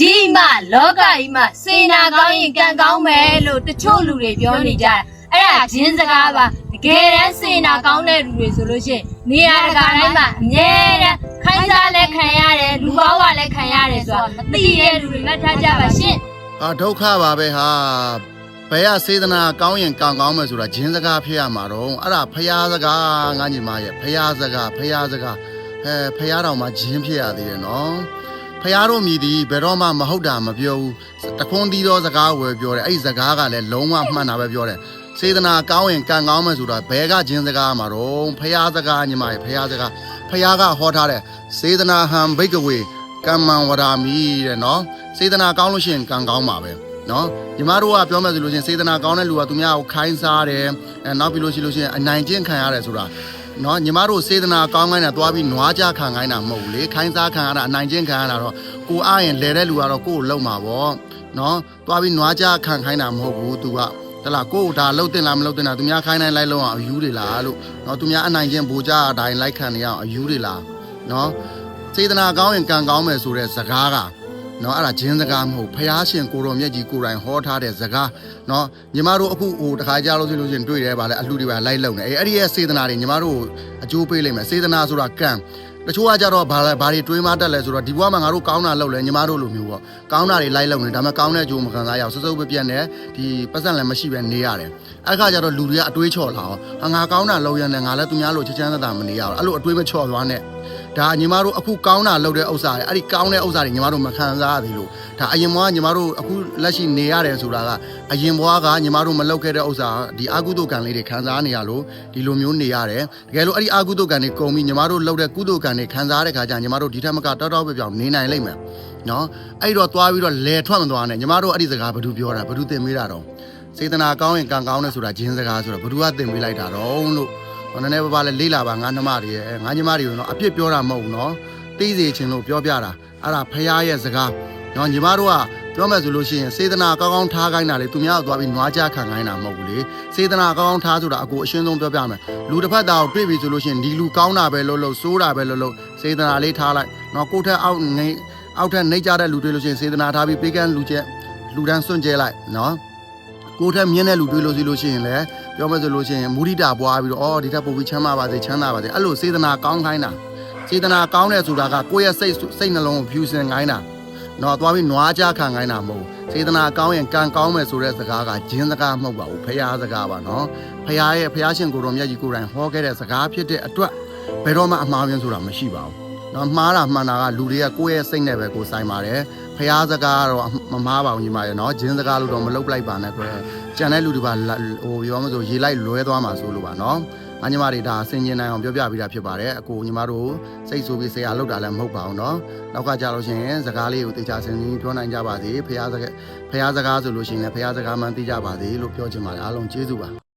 ဒီမှာလောကကြီးမှာစေနာကောင်းရင်ကံကောင်းမယ်လို့တချို့လူတွေပြောနေကြတာအဲ့ဒါဂျင်းစကားပါတကယ်တမ်းစေနာကောင်းတဲ့လူတွေဆိုလို့ရှိရင်နေရာတကာတိုင်းမှာအမြဲတမ်းခိုင်းစားလဲခံရတယ်လူပေါင်းကလည်းခံရတယ်ဆိုတော့မသိတဲ့လူတွေမှတ်ထားကြပါရှင်ဟာဒုက္ခပါပဲဟာဘယ်ရစေတနာကောင်းရင်ကံကောင်းမယ်ဆိုတာဂျင်းစကားဖြစ်ရမှာတော့အဲ့ဒါဖျားစကားငါညီမရဲ့ဖျားစကားဖျားစကားအဲဖျားတော်မှာဂျင်းဖြစ်ရသေးတယ်နော် ဖျားတို့မြည်သည်ဘယ်တော့မှမဟုတ်တာမပြောဘူးတခွန်းသီးသောစကားဝယ်ပြောတယ်အဲ့ဒီစကားကလည်းလုံးဝမှန်တာပဲပြောတယ်စေတနာကောင်းရင်ကံကောင်းမယ်ဆိုတာဘယ်ကဂျင်းစကားမှာတော့ဖျားစကားညီမရဲ့ဖျားစကားဖျားကဟောထားတဲ့စေတနာဟံဘိကဝေကမ္မံဝရာမိတဲ့နော်စေတနာကောင်းလို့ရှိရင်ကံကောင်းပါပဲနော်ညီမတို့ကပြောမယ်ဆိုလို့ရှိရင်စေတနာကောင်းတဲ့လူကသူများကိုခိုင်းစားတယ်အဲနောက်ပြီးလို့ရှိလို့ရှိရင်အနိုင်ကျင့်ခံရတယ်ဆိုတာ နော်ညီမတို့စေတနာကောင်းခိုင်းတာသွားပြီးနွားကြခံခိုင်းတာမဟုတ်ဘူးလေခိုင်းစားခံရတာအနိုင်ကျင့်ခံရတာတော့ကိုအားရင်လဲတဲ့လူကတော့ကိုကိုလုံမှာပေါ့နော်သွားပြီးနွားကြခံခိုင်းတာမဟုတ်ဘူး तू ကတလားကိုကိုဒါလှုပ်တင်လားမလှုပ်တင်လားသူများခိုင်းတိုင်းလိုက်လုံအောင်အယူတွေလားလို့နော်သူများအနိုင်ကျင့်ဘူကြအတိုင်းလိုက်ခံနေအောင်အယူတွေလားနော်စေတနာကောင်းရင်ကံကောင်းမယ်ဆိုတဲ့စကားက နော်အဲ့ဒါဂျင်းစကားမဟုတ်ဖျားရှင်ကိုတော်မြတ်ကြီးကိုယ်တိုင်ဟောထားတဲ့စကားနော်ညီမတို့အခုဟိုတခါကြားလို့ဆိုလို့ရှိရင်တွေ့တယ်ဗာလဲအလှတွေပါလိုက်လုံနေအေးအဲ့ဒီရဲ့စေတနာတွေညီမတို့အကျိုးပေးလိမ့်မယ်စေတနာဆိုတာကံ တချို့ကကြတော့ဗာလဲဗာတွေတွေးမတတ်လဲဆိုတော့ဒီဘဝမှာငါတို့ကောင်းတာလုပ်လဲညီမတို့လိုမျိုးပေါ့ကောင်းတာတွေလိုက်လုံနေဒါပေမဲ့ကောင်းတဲ့အကျိုးမခံစားရအောင်စစုပ်ပြပြက်နေဒီပတ်စံလည်းမရှိပဲနေရတယ်အဲ့ခါကျတော့လူတွေကအတွေးချော်လာအောင်ဟာငါကောင်းတာလုပ်ရတဲ့ငါလည်းသူများလိုချစ်ချမ်းသာသာမနေရအောင်အဲ့လိုအတွေးမချော်သွားနဲ့ဒါညီမတို့အခုကောင်းတာလုပ်တဲ့ဥစ္စာတွေအဲ့ဒီကောင်းတဲ့ဥစ္စာတွေညီမတို့မခံစားရသေးလို့ဒါအရင်ဘွားကညီမတို့အခုလက်ရှိနေရတယ်ဆိုတာကအရင်ဘွားကညီမတို့မလုပ်ခဲ့တဲ့ဥစ္စာဒီအာကုသိုလ်ကံလေးတွေခံစားနေရလို့ဒီလိုမျိုးနေရတယ်တကယ်လို့အဲ့ဒီအာကုသိုလ်ကံတွေကုန်ပြီးညီမတို့လုပ်တဲ့ကုသိုလ်ကံတွေခံစားရတဲ့ခါကျညီမတို့ဒီထက်မကတောက်တောက်ပြပြောင်နေနိုင်လိမ့်မယ်နော်အဲ့တော့သွားပြီးတော့လဲထွက်မသွားနဲ့ညီမတို့အဲ့ဒီစကားဘယ်သူပြောတာဘယ်သူသင်မေးတာတော့စေတနာကောင်းရင်ကံကောင်းတယ်ဆိုတာဂျင်းစကားဆိုတာဘယ်သူကသင်မေးလိုက်တာတော့လို့ဟိုနည်းနည်းပါးပါးလေးလေးလာပါငါနှမတွေရဲ့ငါညီမတွေနော်အပြစ်ပြောတာမဟုတ်ဘူးနော်သိစေချင်လို့ပြောပြတာအဲ့ဒါဖះရဲ့စကားနော်ညီမတို့က ပြောမယ်ဆိုလို့ရှိရင်စေတနာကောင်းကောင်းထားခိုင်းတာလေသူများကိုသွားပြီးနွားကြခံခိုင်းတာမဟုတ်ဘူးလေစေတနာကောင်းကောင်းထားဆိုတာအကိုအရှင်းဆုံးပြောပြမယ်လူတစ်ဖက်သားကိုတွေ့ပြီဆိုလို့ရှိရင်ဒီလူကောင်းတာပဲလို့လို့စိုးတာပဲလို့လို့စေတနာလေးထားလိုက်နော်ကိုယ့်ထက်အောက်ငိမ့်အောက်ထက်နှိမ့်ကြတဲ့လူတွေ့လို့ရှိရင်စေတနာထားပြီးပေးကမ်းလူချက်လူတန်းစွန့်ကြဲလိုက်နော်ကိုယ်ထက်မြင့်တဲ့လူတွေးလို့စီလို့ရှိရင်လည်းပြောမယ်ဆိုလို့ရှိရင်မုဒိတာပွားပြီးတော့အော်ဒီထက်ပိုပြီးချမ်းသာပါစေချမ်းသာပါစေအဲ့လိုစေတနာကောင်းခိုင်းတာစေတနာကောင်းတဲ့ဆိုတာကကိုယ့်ရဲ့စိတ်စိတ်နှလုံးကိုဖြူစင်ခိုင်းတာ နော်သွားပြီးနွားကြခံခိုင်းတာမဟုတ်ဘူးစေတနာကောင်းရင်ကံကောင်းမယ်ဆိုတဲ့စကားကဂျင်းစကားမဟုတ်ပါဘူးဖရားစကားပါနော်ဖရားရဲ့ဖရားရှင်ကိုယ်တော်မြတ်ကြီးကိုယ်တိုင်ဟောခဲ့တဲ့စကားဖြစ်တဲ့အတွက်ဘယ်တော့မှအမှားယွင်းဆိုတာမရှိပါဘူးနော်မှားတာမှန်တာကလူတွေကကိုယ့်ရဲ့စိတ်နဲ့ပဲကိုယ်ဆိုင်ပါတယ်ဖရားစကားကတော့မမှားပါဘူးညီမရဲ့နော်ဂျင်းစကားလို့တော့မလုပ်လိုက်ပါနဲ့ကွယ်ကြံတဲ့လူတွေပါလာဟိုပြောမလို့ရေလိုက်လွဲသွားမှာဆိုလို့ပါနော်။ အညီမတွေဒါဆင်ကျင်နိုင်အောင်ပြောပြပေးတာဖြစ်ပါတယ်။အကိုညီမတို့စိတ်ဆိုပြီးဆရာလောက်တာလည်းမဟုတ်ပါဘူးနော်။နောက်ကကြလို့ရှိရင်စကားလေးကိုတေချာဆင်ကျင်ပြောနိုင်ကြပါစေ။ဖះစကားဖះစကားဆိုလို့ရှိရင်လည်းဖះစကားမှန်သိကြပါစေလို့ပြောချင်ပါတယ်အားလုံးကျေးဇူးပါ။